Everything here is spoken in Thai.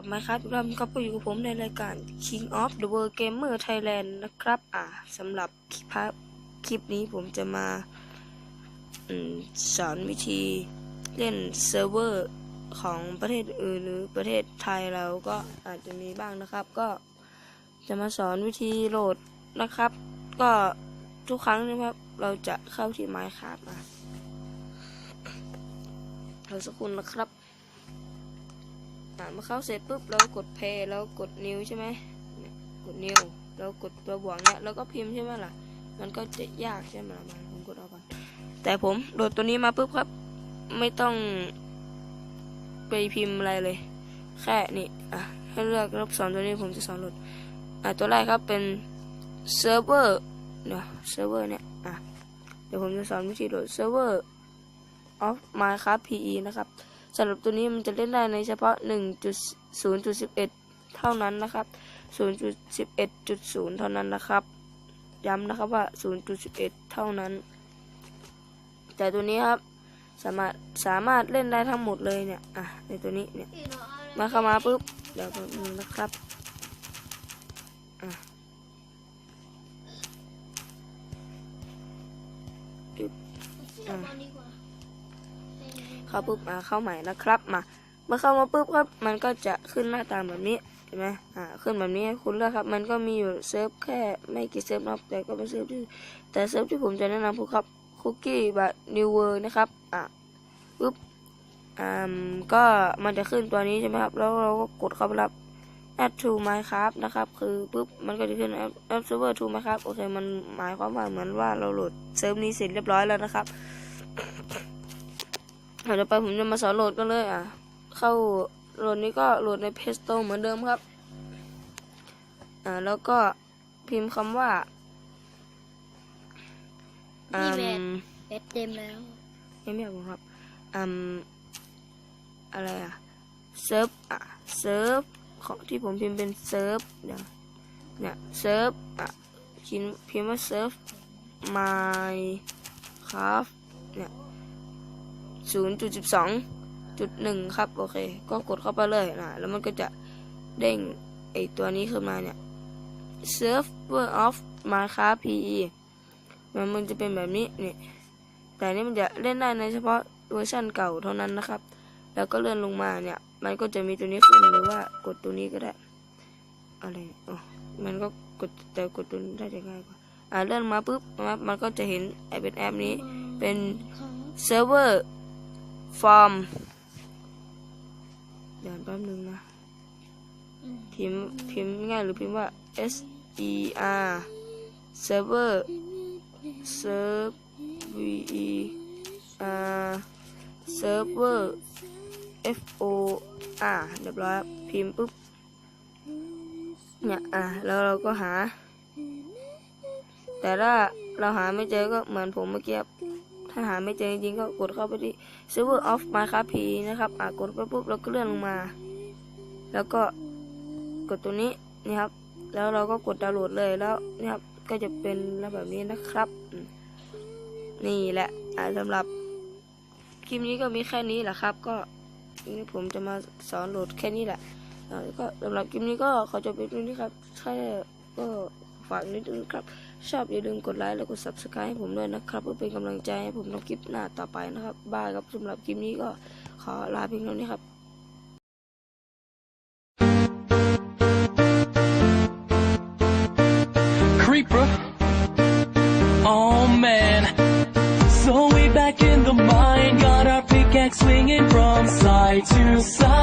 กับมค์ครับทุกท่านครับก็อยู่กับผมในรายการ King of the World Gamer Thailand นะครับ อ่าสำหรับคลิปคลิปนี้ผมจะมาสอนวิธีเล่นเซิร์ฟเวอร์ของประเทศอื่นหรือประเทศไทยเราก็อาจจะมีบ้างนะครับ ก็จะมาสอนวิธีโหลดนะครับ ก็ทุกครั้งนะครับเราจะเข้าที่ไมค์ครับอะเราสักครูนะครับ อ่าเมื่อเข้าเสร็จปุ๊บเรากดเพย์แล้วกดนิ้วใช่ไหมกดนิ้วแล้วกดตัวบวกเนี่ยแล้วก็พิมพ์ใช่ไหมล่ะ มันก็จะยากใช่ไหมล่ะมาผมกดเอาไปแต่ผมโหลดตัวนี้มาปุ๊บครับ ไม่ต้องไปพิมพ์อะไรเลย แค่นี่อะให้เลือกรบสอนตัวนี้ผมจะสอนโหลดอะตัวแรกครับเป็นเซิร์ฟเวอร์เนาะเซิร์ฟเวอร์เนี่ยอะเดี๋ยวผมจะสอนวิธีโหลดเซิร์ฟเวอร์ of Minecraft PE นะครับ สำหรับตัวนี้มันจะเล่นได้ในเฉพาะ 1.0.11 เท่านั้นนะครับ 0.11.0 เท่านั้นนะครับ ย้ำนะครับว่า 0.11 เท่านั้น แต่ตัวนี้ครับสามารถสามารถเล่นได้ทั้งหมดเลยเนี่ย อะ ในตัวนี้เนี่ย มาเข้ามาปุ๊บ เดี๋ยวแป๊บนึงนะครับ อะอะ เข้าปุ๊บมาเข้าใหม่นะครับมาเมื่อเข้ามาปุ๊บครับมันก็จะขึ้นหน้าตาแบบนี้เห็นไหมอ่าขึ้นแบบนี้คุณเลือกครับ มันก็มีอยู่เซิร์ฟแค่ไม่กี่เซิร์ฟนะครับแต่ก็เป็นเซิร์ฟที่แต่เซิร์ฟที่ผมจะแนะนำพวกครับคุกกี้แบบนิวเวอร์นะครับอะปุ๊บอ่าก็มันจะขึ้นตัวนี้ใช่ไหมครับ แล้วเราก็กดเข้าไปรับ add to minecraft นะครับ คือปุ๊บมันก็จะขึ้น add server to minecraft โอเค มันหมายความว่าเหมือนว่าเราโหลดเซิร์ฟนี้เสร็จเรียบร้อยแล้วนะครับ เดี๋ยวไปผมจะมาสอนโหลดกันเลยอะ เข้าโหลดนี้ก็โหลดใน Play Store เหมือนเดิมครับ อ่าแล้วก็พิมพ์คำว่าอืมเอ็ดเต็มแล้วไม่ไม่ผมครับอืมอะไรอะเซิร์ฟอะเซิร์ฟของที่ผมพิมพ์เป็นเซิร์ฟเดี๋ยวเนี่ยเซิร์ฟอะพิมพ์พิมพ์ว่าเซิร์ฟ Minecraft เนี่ย ศูนย์จุดสิบสองจุดหนึ่งครับ โอเค ก็กดเข้าไปเลยนะ แล้วมันก็จะเด้งไอตัวนี้ขึ้นมาเนี่ย server of minecraft pe มันมันจะเป็นแบบนี้เนี่ยแต่นี้มันจะเล่นได้ในเฉพาะเวอร์ชันเก่าเท่านั้นนะครับ แล้วก็เลื่อนลงมาเนี่ย มันก็จะมีตัวนี้ขึ้นหรือว่ากดตัวนี้ก็ได้ อะไรอ๋อมันก็กดแต่กดตัวนี้ได้ง่ายกว่า อ่าเลื่อนมาปุ๊บนะครับมันก็จะเห็นไอเป็นแอปนี้เป็นเซิร์ฟเวอร์ ฟอร์มเดี๋ยวแป๊บนึงนะ พิมพ์พิมพ์ง่ายหรือพิมพ์ว่า S E R server serve V E R server F O R เรียบร้อยครับพิมพ์ปุ๊บเนี่ยอะแล้วเราก็หา แต่ถ้าเราหาไม่เจอก็เหมือนผมเมื่อกี้ครับ ถ้าหาไม่เจอจริงๆก็กดเข้าไปที่ server of minecraft p นะครับอะกดไปปุ๊บเราก็เลื่อนลงมา แล้วก็กดตัวนี้นี่ครับ แล้วเราก็กดดาวน์โหลดเลยแล้วนี่ครับก็จะเป็นแบบนี้นะครับ นี่แหละอ่าสำหรับคลิปนี้ก็มีแค่นี้แหละครับ ก็นี่ผมจะมาสอนโหลดแค่นี้แหละแล้วก็สำหรับคลิปนี้ก็ขอจบไปตรงนี้ครับใช่ก็ ฝากนิดนึงครับ ชอบอย่าลืมกดไลค์แล้วกด subscribe ให้ผมด้วยนะครับ เพื่อเป็นกำลังใจให้ผมทำคลิปหน้าต่อไปนะครับบายครับสำหรับคลิปนี้ก็ขอลาเพียงเท่านี้ครับ creeper. Oh man. So we back in the mine, got our pickaxe swinging from side to side.